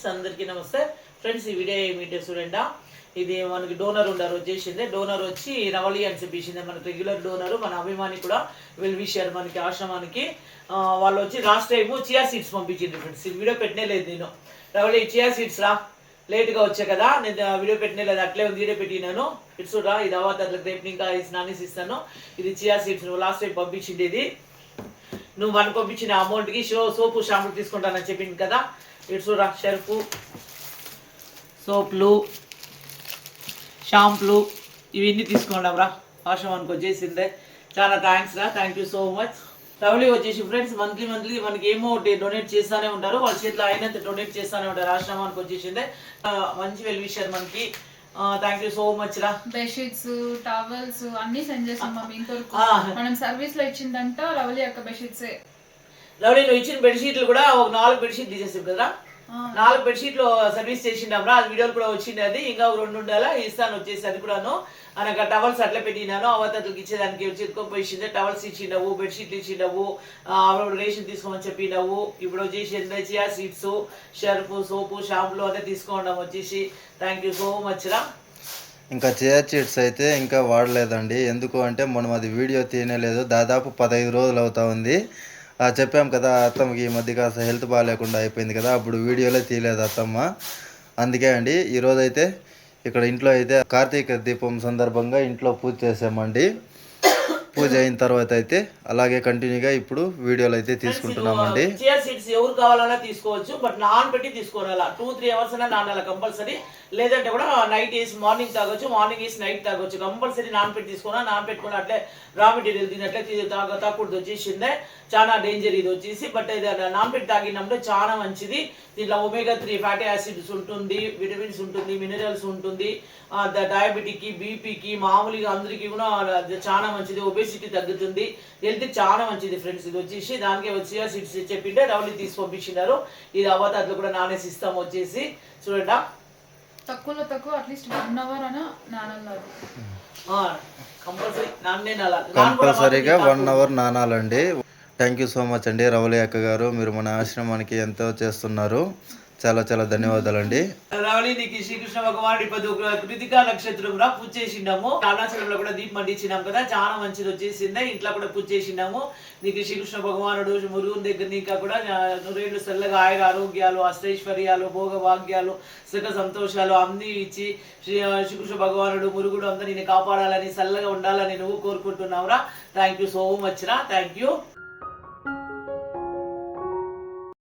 Friends అందరికీ నమస్తే. Friends ఈ వీడియో ఏమిటో చూడండి. ఇది మనకి డోనర్ ఉండరు వచ్చేసింది. డోనర్ వచ్చి రవళి అని చెప్పేసింది. మనకి రెగ్యులర్ డోనర్ మన అభిమాని కూడా వెల్ మనకి ఆశ్రమానికి. వాళ్ళు వచ్చి లాస్ట్ టైము చియా సీడ్స్ పంపించింది ఫ్రెండ్స్. ఈ వీడియో పెట్టనే లేదు నేను. రవళి చియా సీడ్స్ రా. లేట్గా వచ్చా కదా. నేను వీడియో పెట్టనే లేదు. అట్లే ఉంది వీడియో పెట్టినాను. ఇట్స్ రా ఇది అవ్వదు అట్లా రేపు ఇంకా నానేసి ఇస్తాను ఇది చియా సీడ్స్ లాస్ట్ టైం పంపించింది ఇది నువ్వు మనకు పంపించిన అమౌంట్కి షో సోపు షాంపూ తీసుకుంటానని చెప్పింది కదా? ఇట్స్ రా షర్ఫు సోప్లు షాంపులు ఇవన్నీ తీసుకున్నాం రా. ఆశ్రమానికి వచ్చేసిందే చాలా థ్యాంక్స్ రా thank you so much lovely వచ్చేసి ఫ్రెండ్స్ మంత్లీ మంత్లీ మనకి ఏమో ఒకటి డొనేట్ చేస్తూనే ఉంటారు. వాళ్ళ చేతిలో అయినంత డొనేట్ చేస్తూనే ఉంటారు. ఆశ్రమానికి వచ్చేసిందే మంచి వెల్ మనకి. థ్యాంక్ యూ సో మచ్ రా. బెడ్షీట్స్ టవల్స్ అన్ని సెండ్ చేసాం ఇంతవరకు ఆ. మనం సర్వీస్లో ఇచ్చిందంట రవలి యొక్క బెడ్షీట్స్ రవళి నువ్వు ఇచ్చిన బెడ్షీట్లు కూడా ఒక నాలుగు బెడ్షీట్ తీసేసావు కదా నాలుగు బెడ్షీట్లు సర్వీస్ చేసిండమ్రా. అది వీడియోలు కూడా వచ్చింది అది ఇంకా రెండు ఉండాలా? ఇస్తాను వచ్చేసి అది కూడాను. అనగా టవల్స్ అట్లా పెట్టినాను. అవతలకి ఇచ్చేదానికి వచ్చి టవల్స్ ఇచ్చిండవు బెడ్షీట్లు ఇచ్చిండవు ఆవిడ రేషన్ తీసుకోమని చెప్పినవు. ఇప్పుడు వచ్చేసి చియా సీడ్స్ షర్ఫ్ సోపు షాంపులు అంతా తీసుకోవడం వచ్చేసి. థ్యాంక్ యూ సో మచ్ రా. ఇంకా చైర్ చీట్స్ అయితే ఇంకా వాడలేదండి. ఎందుకు అంటే మనం అది వీడియో తీయలేదు దాదాపు పదహైదు రోజులు అవుతా ఉంది. చెప్పాం కదా అత్తమ్మకి ఈ మధ్య కాస్త హెల్త్ బాగాలేకుండా అయిపోయింది కదా అప్పుడు వీడియోలో తీయలేదు అత్తమ్మ. అందుకే అండి ఈరోజు అయితే ఇక్కడ ఇంట్లో అయితే కార్తీక దీపం సందర్భంగా ఇంట్లో పూజ చేసామండి. పూజ అయిన తర్వాత అయితే అలాగే కంటిన్యూగా ఇప్పుడు వీడియోలు అయితే తీసుకుంటున్నామండి. చైర్ ఎవరు కావాలన్నా తీసుకోవచ్చు బట్ నాన్ పెట్టి తీసుకోవాలా టూ త్రీ అవర్స్ అయినా నానాల కంపల్సరీ లేదంటే కూడా నైట్ వేసి మార్నింగ్ తాగొచ్చు మార్నింగ్ వేసి నైట్ తాగొచ్చు. కంపల్సరీ నాన్ పెట్టి తీసుకున్నా నాన్ పెట్టుకుని అట్లే రా మెటీరియల్ తినట్లే తాగ తాకూడదు వచ్చేసిందే. చాలా డేంజర్ ఇది వచ్చేసి బట్ ఇది నాన్ పెట్టి తాగినప్పుడు చాలా మంచిది. దీంట్లో ఒమేగా త్రీ ఫ్యాటీ యాసిడ్స్ ఉంటుంది విటమిన్స్ ఉంటుంది మినరల్స్ ఉంటుంది. డయాబెటిక్కి బీపీకి మామూలుగా అందరికీ కూడా చాలా మంచిది. ఒబేసిటీ తగ్గుతుంది. హెల్త్ చాలా మంచిది ఫ్రెండ్స్ ఇది వచ్చేసి దానికి వచ్చి సీట్స్ చెప్పింటే రవలి తీసి పంపించినారు. ఇది అవ్వత అట్లా కూడా నానేసి ఇస్తాం వచ్చేసి చూడండి. తక్కువలో తక్కువ అట్లీస్ట్ వన్ అవర్ అన నానన్నారు. కంపల్సరీ నాన్నే నాలా కంపల్సరీగా వన్ అవర్ నానాలండి. థ్యాంక్ యూ సో మచ్ అండి రవలి అక్క గారు. మీరు మన ఆశ్రమానికి ఎంతో చేస్తున్నారు. చాలా చాలా ధన్యవాదాలండి. రవళి నీకు శ్రీకృష్ణ భగవానుడి పది కృతికా నక్షత్రం రా పూజ చేసిండాము. అరుణాచలంలో కూడా దీపం అంటించినాం కదా చాలా మంచిది వచ్చేసిందే. ఇంట్లో కూడా పూజ చేసిండాము. నీకు శ్రీకృష్ణ భగవానుడు మురుగుని దగ్గర ఇంకా కూడా నూరేళ్ళు చల్లగా ఆయుర ఆరోగ్యాలు అష్టైశ్వర్యాలు భోగభాగ్యాలు సుఖ సంతోషాలు అన్ని ఇచ్చి శ్రీ శ్రీకృష్ణ భగవానుడు మురుగుడు అంతా నేను కాపాడాలని చల్లగా ఉండాలని నువ్వు కోరుకుంటున్నావురా. థ్యాంక్ యూ సో మచ్ రా. Thank you